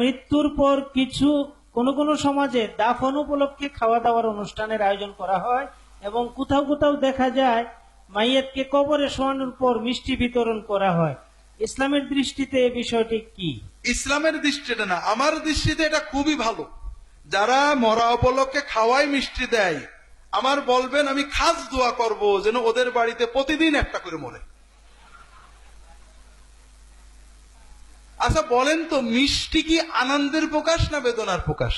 মৃত্যুর পর কিছু কোন কোন সমাজে দাফন উপলক্ষে খাওয়া দাওয়ার অনুষ্ঠানের আয়োজন করা হয় এবং কোথাও কোথাও দেখা যায় মাইয়াতকে কবরে শোয়ানোর পর মিষ্টি বিতরণ করা হয়। ইসলামের দৃষ্টিতে এই বিষয়টি কি? ইসলামের দৃষ্টিতে না, আমার দৃষ্টিতে এটা খুবই ভালো। যারা মরা উপলক্ষে খাওয়াই মিষ্টি দেয়, আমার বলবেন আমি খাস দোয়া করব যেন ওদের বাড়িতে প্রতিদিন একটা করে মরে। আচ্ছা বলেন তো, মিষ্টি কি আনন্দের প্রকাশ না বেদনার প্রকাশ?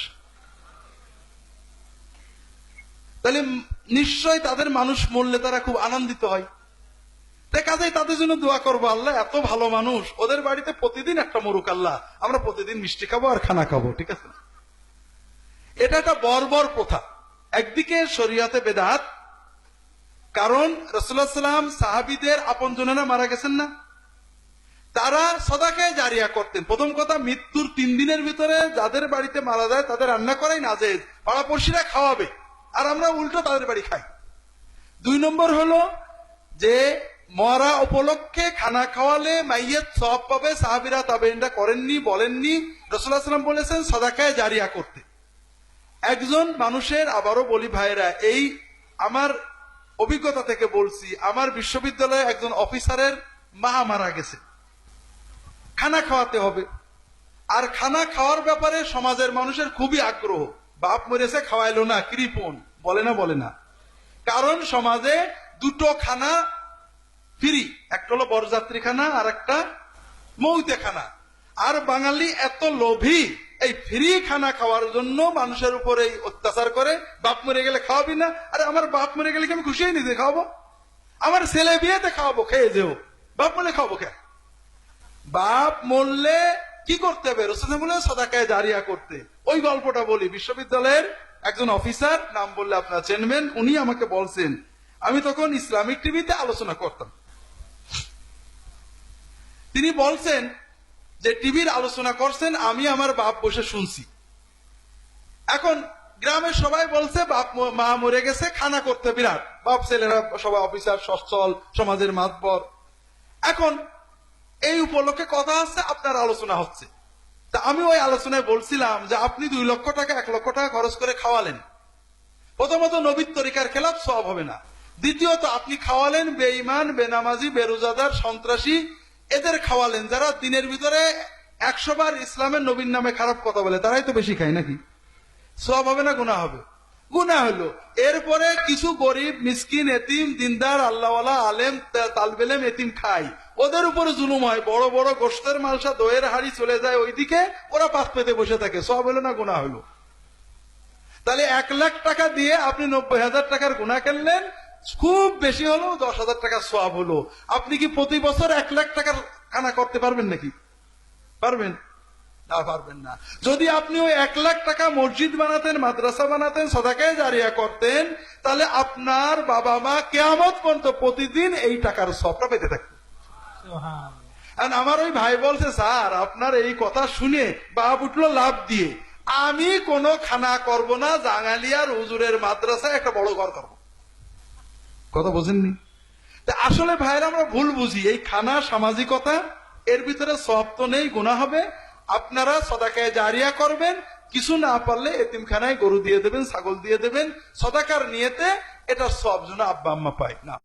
তাহলে নিশ্চয় তাদের মানুষ মরলে তারা খুব আনন্দিত হয়। তাই তাদের জন্য দোয়া করব, আল্লাহ, এত ভালো মানুষ, ওদের বাড়িতে প্রতিদিন একটা মরুক আল্লাহ, আমরা প্রতিদিন মিষ্টি খাব আর খানা খাব, ঠিক আছে? এটা একটা বর্বর প্রথা। একদিকে শরিয়াতে বেদাত, কারণ রসুল্লাহ সাল্লাম সাহাবিদের আপন জনেরা মারা গেছেন না? তারা সদাকে জারিয়া করতেন। প্রথম কথা, মৃত্যুর তিন দিনের ভিতরে যাদের বাড়িতে মারা যায়, তাদের রান্না করাই না যে পাড়াপড়শিরা খাওয়াবে, আর আমরা উল্টো তাদের বাড়ি খাই। দুই নম্বর হলো যে, মরা উপলক্ষে খানা খাওয়ালে মাইয়ের সব পাবে, সাহাবিরা তাবেনটা করেননি, বলেননি। রসুল্লাহ বলেছেন, সদাকায় জারিয়া করতে। একজন মানুষের, আবারও বলি ভাইরা এই আমার অভিজ্ঞতা থেকে বলছি, আমার বিশ্ববিদ্যালয়ে একজন অফিসারের মা মারা গেছে। খানা খাওয়াতে হবে। আর খানা খাওয়ার ব্যাপারে সমাজের মানুষের খুবই আগ্রহ। বাপ মরেছে, খাওয়াইলো না কৃপন বলে না বলে না। কারণ সমাজে দুটো খানা ফ্রি। একটা হলো বরযাত্রী খানা, আর একটা মৌতে খানা। আর বাঙালি এত লোভী, এই ফ্রি খানা খাওয়ার জন্য মানুষের উপরে অত্যাচার করে, বাপ মরে গেলে খাওয়াবি না? আরে আমার বাপ মরে গেলে কি আমি খুশি নিজে খাওয়াবো? আমার ছেলে বিয়েতে খাওয়াবো, খেয়ে যেও। বাপ মরে খাওয়াবো খেয়ে বাপ মরলে কি করতে হবে? রসুল বলে সদাকায় জারিয়া করতে। ওই গল্পটা বলি। বিশ্ববিদ্যালয়ের একজন অফিসার, নাম বললে আপনারা চেনবেন, উনি আমাকে বলছেন, আমি তখন ইসলামিক টিভিতে আলোচনা করতাম। তিনি বলছেন যে, টিভির আলোচনা করছেন, আমি আমার বাপ বসে শুনছি। এখন গ্রামের সবাই বলছে, বাপ মা মরে গেছে, খানা করতে বিরাট। বাপ ছেলেরা সবাই অফিসার, সচ্ছল, সমাজের মাতবর। এখন এই উপলক্ষে কথা আছে, আপনার আলোচনা হচ্ছে। তা আমি ওই আলোচনায় বলছিলাম যে আপনি দুই লক্ষ টাকা, এক লক্ষ টাকা খরচ করে খাওয়ালেন। প্রথমত নবীর তরিকার খেলাফ সব হবে না। দ্বিতীয়ত, আপনি খাওয়ালেন বেঈমান, বেনামাজি, বেরোজাদার, সন্ত্রাসী, এদের খাওয়ালেন যারা দিনের ভিতরে একশো বার ইসলামের নবীর নামে খারাপ কথা বলে। তারাই তো বেশি খায় নাকি? সব হবে না গুণা হবে। গুণা হলো। এরপরে কিছু গরিব, মিসকিন, এতিম, দিনদার, আল্লাহওয়ালা, আলেম তালবেলেম, এতিম খাই। ওদের উপরে জুলুম হয়। বড় বড় গোষ্ঠের মালসা দইয়ের হাড়ি চলে যায় ওইদিকে, ওরা পাত পেতে বসে থাকে। সব হলো না গুণা হলো। তাহলে এক লাখ টাকা দিয়ে আপনি নব্বই হাজার টাকার গুণা খেললেন খুব বেশি হলো, দশ হাজার টাকার সব হলো। আপনি কি প্রতি বছর এক লাখ টাকার খানা করতে পারবেন নাকি? পারবেন? না পারবেন না। যদি আপনি ওই এক লাখ টাকা মসজিদ বানাতেন মাদ্রাসা বানাতেন সদাকে জারিয়া করতেন তাহলে আপনার বাবা মা কেয়ামত পর্যন্ত প্রতিদিন এই টাকার সবটা পেতে সুবহান। আর আমার ওই ভাই বলছে স্যার আপনার এই কথা শুনে বাপ উঠল লাভ দিয়ে। আমি কোনো খানা করব না জাঙ্গালিয়ার হুজুরের মাদ্রাসায় একটা বড় ঘর করব। কথা বোঝেননি? তা আসলে ভাইয়ের আমরা ভুল বুঝি। এই খানা সামাজিকতা এর ভিতরে সব তো নেই গুণা হবে। আপনারা সদাকায় জারিয়া করবেন, কিছু না পারলে এতিমখানায় গরু দিয়ে দেবেন, ছাগল দিয়ে দেবেন, সদাকার নিয়েতে এটা সব জন্য আব্বা আম্মা পায়। না।